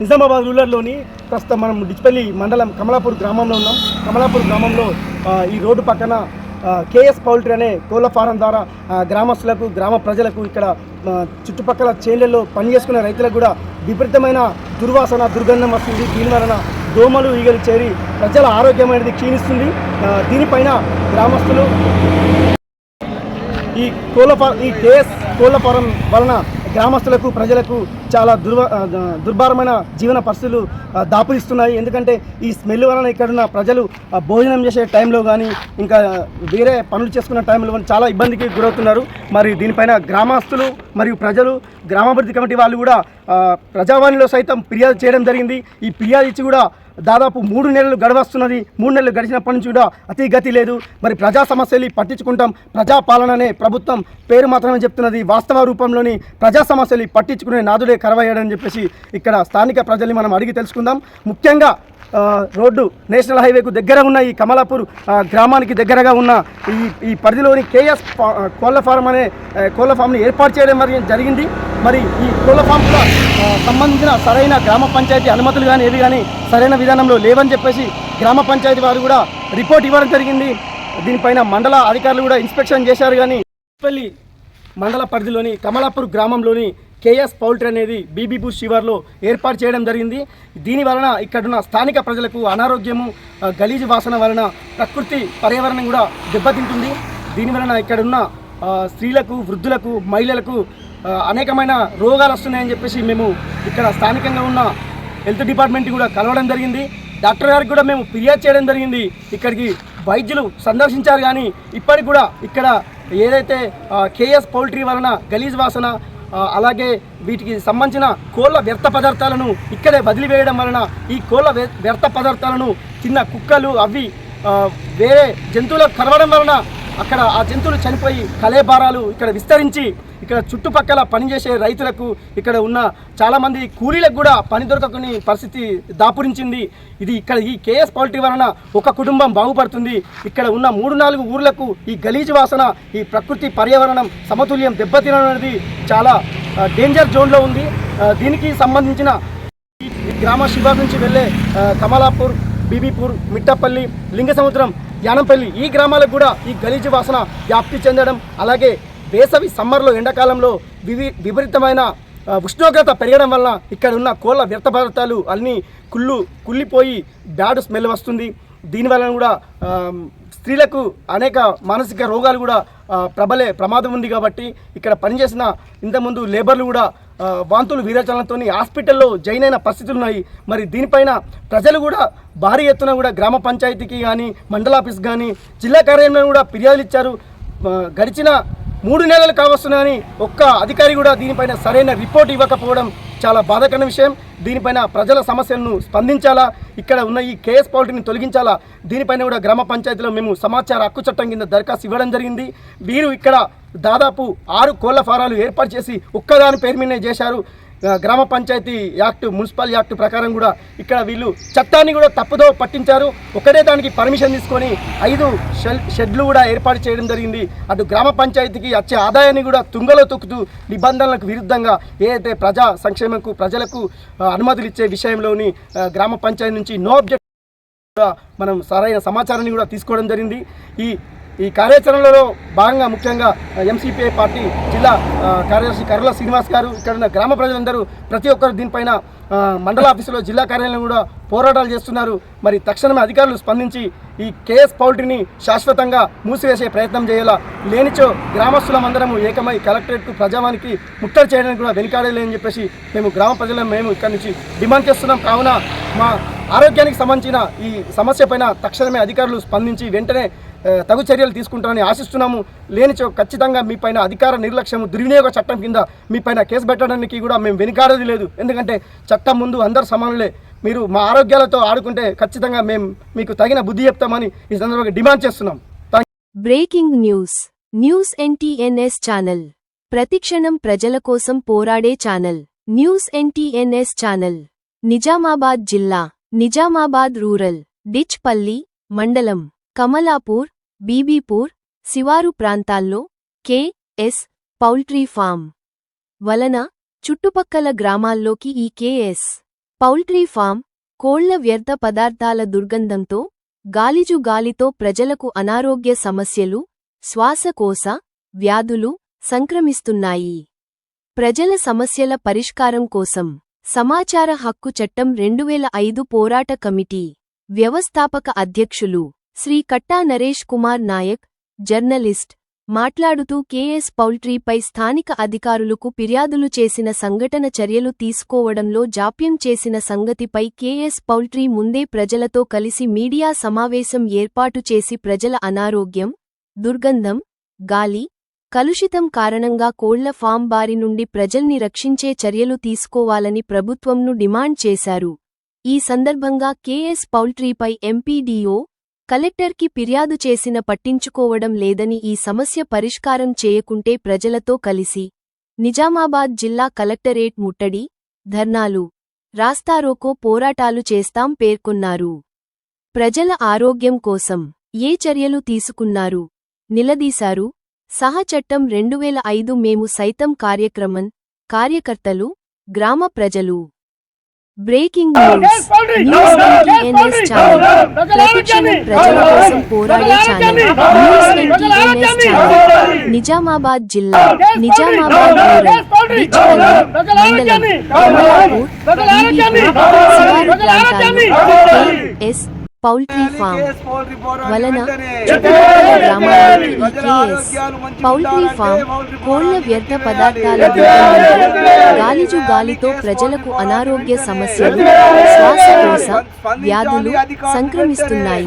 నిజామాబాద్ రూరల్లోని ప్రస్తుతం మనం డిచ్పల్లి మండలం కమలాపూర్ గ్రామంలో ఉన్నాం. కమలాపూర్ గ్రామంలో ఈ రోడ్డు పక్కన కేఎస్ పౌల్ట్రీ అనే కోళ్ళ ఫారం ద్వారా గ్రామస్తులకు గ్రామ ప్రజలకు ఇక్కడ చుట్టుపక్కల చేళ్ళలో పని చేసుకునే రైతులకు కూడా విపరీతమైన దుర్వాసన దుర్గంధం వస్తుంది. దీని వలన దోమలు ఈగలు చేరి ప్రజల ఆరోగ్యం అనేది క్షీణిస్తుంది. దీనిపైన గ్రామస్తులు ఈ కోళ్ళ ఈ కేఎస్ కోళ్ళ ఫారం వలన గ్రామస్తులకు ప్రజలకు చాలా దుర్వ దుర్భారమైన దుర్భరమైన జీవన పరిస్థితులు దాపురిస్తున్నాయి. ఎందుకంటే ఈ స్మెల్ వలన ఇక్కడున్న ప్రజలు భోజనం చేసే టైంలో కానీ ఇంకా వేరే పనులు చేసుకున్న టైంలో కానీ చాలా ఇబ్బందికి గురవుతున్నారు. మరి దీనిపైన గ్రామస్తులు మరియు ప్రజలు గ్రామాభివృద్ధి కమిటీ వాళ్ళు కూడా ప్రజావాణిలో సైతం ఫిర్యాదు చేయడం జరిగింది. ఈ ఫిర్యాదు ఇచ్చి కూడా దాదాపు మూడు నెలలు గడవస్తున్నది. మూడు నెలలు గడిచినప్పటి నుంచి కూడా అతి గతి లేదు. మరి ప్రజా సమస్యలు పట్టించుకుంటాం. ప్రజాపాలననే ప్రభుత్వం పేరు మాత్రమే చెప్తున్నది. వాస్తవ రూపంలోని ప్రజా సమస్యలు పట్టించుకునే నాదుడే కరవయ్యాడని చెప్పేసి ఇక్కడ స్థానిక ప్రజల్ని మనం అడిగి తెలుసుకుందాం. ముఖ్యంగా రోడ్డు నేషనల్ హైవేకు దగ్గర ఉన్న ఈ కమలాపూర్ గ్రామానికి దగ్గరగా ఉన్న ఈ ఈ పరిధిలోని కేఎస్ కోళ్ళ కోళ్ళ ఫారం అనే కోళ్ళ కోళ్ళ ఫామ్ని ఏర్పాటు చేయడం మరి జరిగింది. మరి ఈ కోళ్ళ ఫామ్ కూడా సంబంధించిన సరైన గ్రామ పంచాయతీ అనుమతులు కానీ ఏవి కానీ సరైన విధానంలో లేవని చెప్పేసి గ్రామ పంచాయతీ వారు కూడా రిపోర్ట్ ఇవ్వడం జరిగింది. దీనిపైన మండల అధికారులు కూడా ఇన్స్పెక్షన్ చేశారు కానీ పెళ్ళి మండల పరిధిలోని కమలాపూర్ గ్రామంలోని కేఎస్ పౌల్ట్రీ అనేది బీబీపూర్ శివార్లో ఏర్పాటు చేయడం జరిగింది. దీని వలన ఇక్కడున్న స్థానిక ప్రజలకు అనారోగ్యము గలీజు వాసన వలన ప్రకృతి పర్యావరణం కూడా దెబ్బతింటుంది. దీని వలన ఇక్కడున్న స్త్రీలకు వృద్ధులకు మహిళలకు అనేకమైన రోగాలు వస్తున్నాయని చెప్పేసి మేము ఇక్కడ స్థానికంగా ఉన్న హెల్త్ డిపార్ట్మెంట్ కూడా కలవడం జరిగింది. డాక్టర్ గారికి కూడా మేము ఫిర్యాదు చేయడం జరిగింది. ఇక్కడికి వైద్యులు సందర్శించారు కానీ ఇప్పటికి కూడా ఇక్కడ ఏదైతే కేఎస్ పౌల్ట్రీ వలన గలీజ్ వాసన అలాగే వీటికి సంబంధించిన కోళ్ళ వ్యర్థ పదార్థాలను ఇక్కడే వదిలివేయడం వలన ఈ కోళ్ళ వ్య- వ్యర్థ పదార్థాలను తిన్న కుక్కలు అవి వేరే జంతువులకు కరవడం వలన అక్కడ ఆ జంతువులు చనిపోయి కలేబారాలు ఇక్కడ విస్తరించి ఇక్కడ చుట్టుపక్కల పనిచేసే రైతులకు ఇక్కడ ఉన్న చాలామంది కూలీలకు కూడా పని దొరకకుని పరిస్థితి దాపురించింది. ఇది ఇక్కడ ఈ కేఎస్ పౌల్ట్రీ వలన ఒక కుటుంబం బాగుపడుతుంది. ఇక్కడ ఉన్న మూడు నాలుగు ఊర్లకు ఈ గలీజు వాసన ఈ ప్రకృతి పర్యావరణం సమతుల్యం దెబ్బతినడం అనేది చాలా డేంజర్ జోన్లో ఉంది. దీనికి సంబంధించిన ఈ గ్రామ శివ నుంచి వెళ్ళే కమలాపూర్ బీబీపూర్ మిట్టపల్లి లింగ సముద్రం యానంపల్లి ఈ గ్రామాలకు కూడా ఈ గలీజు వాసన వ్యాప్తి చెందడం అలాగే వేసవి సమ్మర్లో ఎండాకాలంలో వివి విపరీతమైన ఉష్ణోగ్రత పెరగడం వల్ల ఇక్కడ ఉన్న కోళ్ళ వ్యర్థ పదార్థాలు అన్నీ కుళ్ళు కుళ్ళిపోయి బ్యాడ్ స్మెల్ వస్తుంది. దీనివల్ల కూడా స్త్రీలకు అనేక మానసిక రోగాలు కూడా ప్రబలే ప్రమాదం ఉంది కాబట్టి ఇక్కడ పనిచేసిన ఇంతకుముందు లేబర్లు కూడా వాంతులు వీరచలనతో హాస్పిటల్లో జైన్ అయిన పరిస్థితులు ఉన్నాయి. మరి దీనిపైన ప్రజలు కూడా భారీ ఎత్తున కూడా గ్రామ పంచాయతీకి కానీ మండల ఆఫీస్ కానీ జిల్లా కార్యాలయంలో కూడా ఫిర్యాదులు ఇచ్చారు. గడిచిన మూడు నెలలు కావస్తున్నాయని ఒక్క అధికారి కూడా దీనిపైన సరైన రిపోర్ట్ ఇవ్వకపోవడం చాలా బాధాకరమైన విషయం. దీనిపైన ప్రజల సమస్యలను స్పందించాలా? ఇక్కడ ఉన్న ఈ కేఎస్ పౌల్ట్రీని తొలగించాలా? దీనిపైన కూడా గ్రామ పంచాయతీలో మేము సమాచార హక్కు చట్టం కింద దరఖాస్తు ఇవ్వడం జరిగింది. వీరు ఇక్కడ దాదాపు ఆరు కోళ్ళ ఫారాలు ఏర్పాటు చేసి ఒక్కదాని పేరు మీదనే చేశారు. గ్రామ పంచాయతీ యాక్ట్ మున్సిపల్ యాక్ట్ ప్రకారం కూడా ఇక్కడ వీళ్ళు చట్టాన్ని కూడా తప్పుదో పట్టించారు. ఒకటే దానికి పర్మిషన్ తీసుకొని ఐదు షెడ్లు కూడా ఏర్పాటు చేయడం జరిగింది. అటు గ్రామ పంచాయతీకి వచ్చే ఆదాయాన్ని కూడా తుంగలో తొక్కుతూ నిబంధనలకు విరుద్ధంగా ఏదైతే ప్రజా సంక్షేమకు ప్రజలకు అనుమతులు ఇచ్చే విషయంలోని గ్రామ పంచాయతీ నుంచి నో అబ్జెక్ట్ కూడా మనం సరైన సమాచారాన్ని కూడా తీసుకోవడం జరిగింది. ఈ ఈ కార్యాచరణలో భాగంగా ముఖ్యంగా ఎంసీపీఐ పార్టీ జిల్లా కార్యదర్శి కర్రల శ్రీనివాస్ గారు ఇక్కడ ఉన్న గ్రామ ప్రజలందరూ ప్రతి ఒక్కరు దీనిపైన మండల ఆఫీసులో జిల్లా కార్యాలయం కూడా పోరాటాలు చేస్తున్నారు. మరి తక్షణమే అధికారులు స్పందించి ఈ కేఎస్ పౌల్ట్రీని శాశ్వతంగా మూసివేసే ప్రయత్నం చేయాలా? లేనిచో గ్రామస్తులమందరము ఏకమై కలెక్టరేట్కు ప్రజావానికి ముట్టడి చేయడానికి కూడా వెనుకాడలేని చెప్పేసి మేము గ్రామ ప్రజలను మేము ఇక్కడి నుంచి డిమాండ్ చేస్తున్నాం. కావున మా ఆరోగ్యానికి సంబంధించిన ఈ సమస్య పైన తక్షణమే అధికారులు స్పందించి వెంటనే తగు చర్యలు తీసుకుంటారని ఆశిస్తున్నాము. లేనిచో ఖచ్చితంగా మీ పైన అధికార నిర్లక్ష్యం దుర్వినియోగ చట్టం కింద మీ పైన కేసు పెట్టడానికి కూడా మేము వెనుకాడేది లేదు. ఎందుకంటే చట్టం ముందు అందరు సమానులే. మీరు మా ఆరోగ్యాలతో ఆడుకుంటే ఖచ్చితంగా మేము మీకు తగిన బుద్ధి చెప్తామని ఈ సందర్భంగా డిమాండ్ చేస్తున్నాం. Breaking news. News NTNS channel. ప్రతిక్షణం ప్రజల కోసం పోరాడే channel. News NTNS channel. Nizamabad జిల్లా. నిజామాబాద్ రూరల్. డిచ్పల్లి మండలం. కమలాపూర్ బీబీపూర్ శివారు ప్రాంతాల్లో కె ఎస్ పౌల్ట్రీ ఫామ్ వలన చుట్టుపక్కల గ్రామాల్లోకి ఈ కేఎస్ పౌల్ట్రీ ఫామ్ కోళ్ళ వ్యర్థ పదార్థాల దుర్గంధంతో గాలిజు గాలితో ప్రజలకు అనారోగ్య సమస్యలు శ్వాసకోశ వ్యాధులు సంక్రమిస్తున్నాయి. ప్రజల సమస్యల పరిష్కారం కోసం సమాచార హక్కు చట్టం రెండువేల ఐదు పోరాట కమిటీ వ్యవస్థాపక అధ్యక్షులు శ్రీ కట్టా నరేష్ కుమార్ నాయక్ జర్నలిస్ట్ మాట్లాడుతూ కేఎస్ పౌల్ట్రీపై స్థానిక అధికారులకు ఫిర్యాదులు చేసిన సంఘటన చర్యలు తీసుకోవడంలో జాప్యం చేసిన సంగతిపై కేఎస్ పౌల్ట్రీ ముందే ప్రజలతో కలిసి మీడియా సమావేశం ఏర్పాటు చేసి ప్రజల అనారోగ్యం దుర్గంధం గాలి కలుషితం కారణంగా కోళ్ళ ఫామ్ బారి నుండి ప్రజల్ని రక్షించే చర్యలు తీసుకోవాలని ప్రభుత్వంను డిమాండ్ చేశారు. ఈ సందర్భంగా కేఎస్ పౌల్ట్రీపై ఎంపీడీఓ కలెక్టర్కి ఫిర్యాదు చేసిన పట్టించుకోవడం లేదని ఈ సమస్య పరిష్కారం చేయకుంటే ప్రజలతో కలిసి నిజామాబాద్ జిల్లా కలెక్టరేట్ ముట్టడి ధర్నాలు రాస్తారోకో పోరాటాలు చేస్తాం పేర్కొన్నారు. ప్రజల ఆరోగ్యం కోసం ఏ చర్యలు తీసుకున్నారు? నిలదీశారు. సహ చట్టం రెండువేల ఐదు మేము సైతం కార్యక్రమం కార్యకర్తలు గ్రామ ప్రజలు. Breaking news news NTNS channel ప్రతిక్షణం ప్రజల కోసం పోరాడే channel news NTNS channel Nizamabad జిల్లా నిజామాబాద్ రూరల్ మండలం కమలాపూర్ ఈవీపూర్ శివారు ప్రాంతాలు ఎస్ పౌల్ట్రీ ఫామ్ వలన చుట్టుపక్కల గ్రామాలకి పౌల్ట్రీ ఫామ్ కోళ్ళ వ్యర్థ పదార్థాల గాలిజు గాలితో ప్రజలకు అనారోగ్య సమస్యలు శ్వాసకోశ వ్యాధులు సంక్రమిస్తున్నాయి.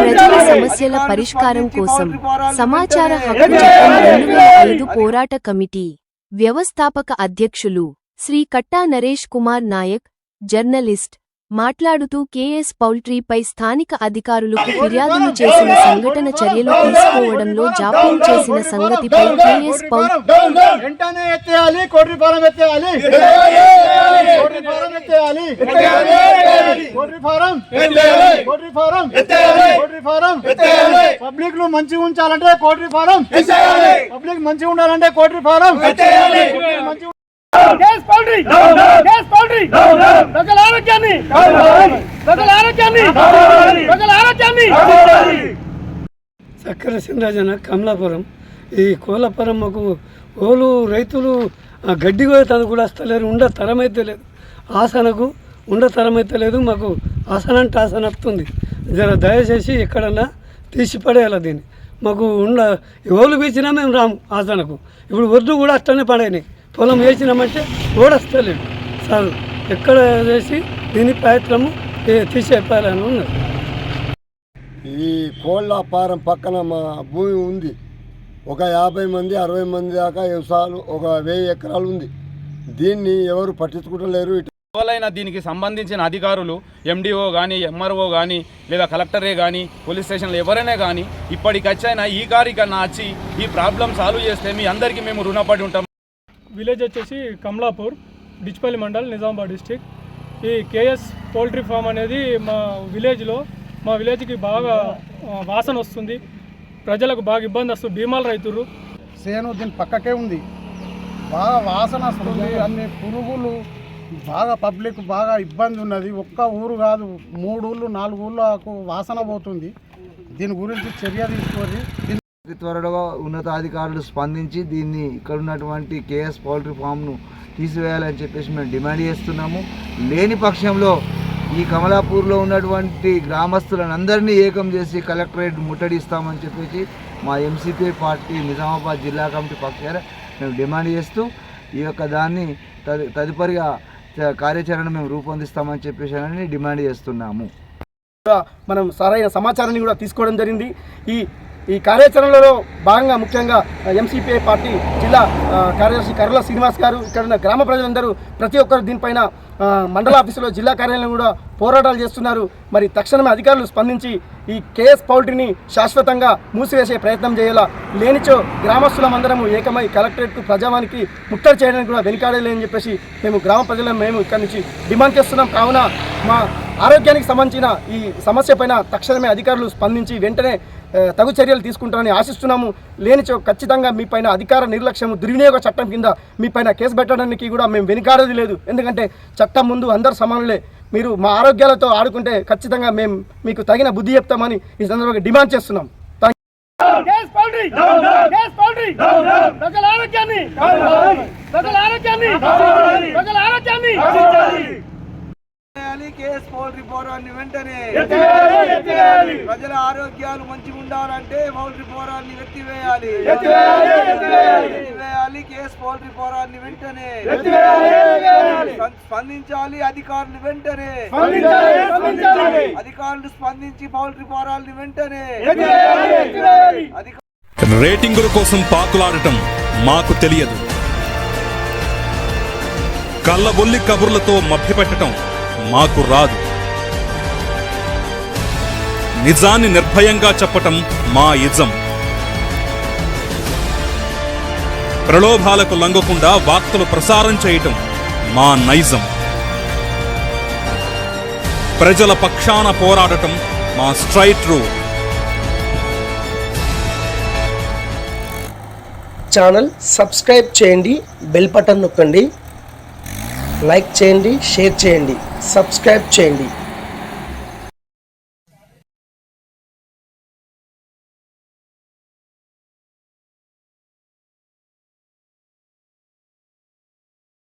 ప్రజల సమస్యల పరిష్కారం కోసం సమాచార హక్కు చట్టం రెండు వేల ఐదు పోరాట కమిటీ వ్యవస్థాపక అధ్యక్షులు శ్రీ కట్టా నరేష్ కుమార్ నాయక్ జర్నలిస్ట్ మాట్లాడుతూ కేఎస్ పౌల్ట్రీపై స్థానిక అధికారులకు ఫిర్యాదులు చేసిన సంఘటన చర్యలు తీసుకోవడంలో జాప్యం చేసిన సంగతిపై కేఎస్ పబ్లిక్ను మంచిగా ఉంచాలంటే కోటి ఫారం పబ్లిక్ మంచిగా ఉండాలంటే కోటి ఫారం మంచిగా కేస్ పౌల్ట్రీ పౌల్ట్రీ ప్రజల ఆరోగ్యాన్ని! ప్రజల ఆరోగ్యాన్ని! ప్రజల ఆరోగ్యాన్ని! చక్కెర సింరాజన కమలాపురం. ఈ కోలాపురం మాకు ఓలు రైతులు ఆ గడ్డి కోయతాను కూడా వస్తలేరు ఉండ తరం అయితే లేదు. ఆసనకు ఉండ తరం అయితే లేదు. మాకు ఆసన అంటే ఆసన వస్తుంది. జర దయచేసి ఎక్కడన్నా తీసి పడేయాలి దీన్ని. మాకు ఉండ ఓలు పీచినా మేము రాము ఆసనకు. ఇప్పుడు వద్దు కూడా అట్టనే పడేనాయి. పొలం వేసినామంటే ఓడస్తలేదు. సార్ ఎక్కడ వేసి దీని ప్రయత్నము తీసేపాలని ఉన్నది. ఈ కోళ్ళ ఫారం పక్కన మా భూమి ఉంది. ఒక యాభై మంది అరవై మంది దాకా వ్యవసాయాలు ఒక వెయ్యి ఎకరాలు ఉంది. దీన్ని ఎవరు పట్టించుకుంటలేరు. ఎవరైనా దీనికి సంబంధించిన అధికారులు ఎండిఓ కానీ ఎంఆర్ఓ కానీ లేదా కలెక్టరే కానీ పోలీస్ స్టేషన్లో ఎవరైనా కానీ ఇప్పటికచ్చైనా ఈ కారికన్నా వచ్చి ఈ ప్రాబ్లం సాల్వ్ చేస్తే మీ అందరికీ మేము రుణపడి ఉంటాం. విలేజ్ వచ్చేసి కమలాపూర్ డిచ్పల్లి మండల్ నిజామాబాద్ డిస్టిక్ ఈ కేఎస్ పౌల్ట్రీ ఫామ్ అనేది మా విలేజ్లో మా విలేజ్కి బాగా వాసన వస్తుంది. ప్రజలకు బాగా ఇబ్బంది వస్తుంది. భీమాలు రైతులు. సేను దీని పక్కకే ఉంది. బాగా వాసన వస్తుంది. అన్ని పురుగులు బాగా పబ్లిక్ బాగా ఇబ్బంది ఉన్నది. ఒక్క ఊరు కాదు మూడు ఊళ్ళు నాలుగు ఊళ్ళకు వాసన పోతుంది. దీని గురించి చర్య తీసుకొని అతి త్వరలో ఉన్నతాధికారులు స్పందించి దీన్ని ఇక్కడ ఉన్నటువంటి కేఎస్ పౌల్ట్రీ ఫామ్ను తీసివేయాలని చెప్పేసి మేము డిమాండ్ చేస్తున్నాము. లేని పక్షంలో ఈ కమలాపూర్లో ఉన్నటువంటి గ్రామస్తులను అందరినీ ఏకం చేసి కలెక్టరేట్ ముట్టడిస్తామని చెప్పేసి మా ఎంసీపీ పార్టీ నిజామాబాద్ జిల్లా కమిటీ పక్షాన మేము డిమాండ్ చేస్తూ ఈ యొక్క దాన్ని తదుపరిగా కార్యాచరణ మేము రూపొందిస్తామని చెప్పేసి డిమాండ్ చేస్తున్నాము. మనం సరైన సమాచారాన్ని కూడా తీసుకోవడం జరిగింది. ఈ ఈ కార్యాచరణలో భాగంగా ముఖ్యంగా ఎంసీపీఐ పార్టీ జిల్లా కార్యదర్శి కర్రల శ్రీనివాస్ గారు ఇక్కడ ఉన్న గ్రామ ప్రజలందరూ ప్రతి ఒక్కరు దీనిపైన మండల ఆఫీసులో జిల్లా కార్యాలయం కూడా పోరాటాలు చేస్తున్నారు. మరి తక్షణమే అధికారులు స్పందించి ఈ కేఎస్ పౌల్ట్రీని శాశ్వతంగా మూసివేసే ప్రయత్నం చేయాలా? లేనిచో గ్రామస్తులమందరము ఏకమై కలెక్టరేట్కు ప్రజావానికి ముట్టడి చేయడానికి కూడా వెనుకాడలేని చెప్పేసి మేము గ్రామ ప్రజలను మేము ఇక్కడి నుంచి డిమాండ్ చేస్తున్నాం. కావున మా ఆరోగ్యానికి సంబంధించిన ఈ సమస్య పైన తక్షణమే అధికారులు స్పందించి వెంటనే తగు చర్యలు తీసుకుంటారని ఆశిస్తున్నాము. లేనిచో ఖచ్చితంగా మీ పైన అధికార నిర్లక్ష్యం దుర్వినియోగ చట్టం కింద మీ పైన కేసు పెట్టడానికి కూడా మేము వెనుకాడేది లేదు. ఎందుకంటే చట్టం ముందు అందరు సమానులే. మీరు మా ఆరోగ్యాలతో ఆడుకుంటే ఖచ్చితంగా మేము మీకు తగిన బుద్ధి చెప్తామని ఈ సందర్భంగా డిమాండ్ చేస్తున్నాం. KS poultry! పోరాన్ని వెంటనే. ప్రజల ఆరోగ్యాలు మంచిగా ఉండాలంటే పౌల్ట్రీ పోరాన్ని ఎత్తివేయాలి ఎత్తివేయాలి. కేఎస్ పౌల్ట్రీ పోరాన్ని వెంటనే స్పం- స్పందించాలి. అధికారులు వెంటనే. అధికారులు స్పందించి పౌల్ట్రీ పోరాల్ని వెంటనే. రేటింగుల కోసం పాకులాడటం మాకు తెలియదు. కళ్ళబొల్లి కబుర్లతో మభ్యపెట్టటం మాకు రాదు. నిజాన్ని నిర్భయంగా చెప్పటం మా ఇజం. ప్రలోభాలకు లంగకుండా వార్తలు ప్రసారం చేయటం మా నైజం. ప్రజల పక్షాన పోరాడటం మా స్ట్రైట్ రూ ఛానల్ సబ్స్క్రైబ్ చేయండి బెల్ బటన్ నొక్కండి లైక్ చేయండి షేర్ చేయండి సబ్స్క్రైబ్ చేయండి.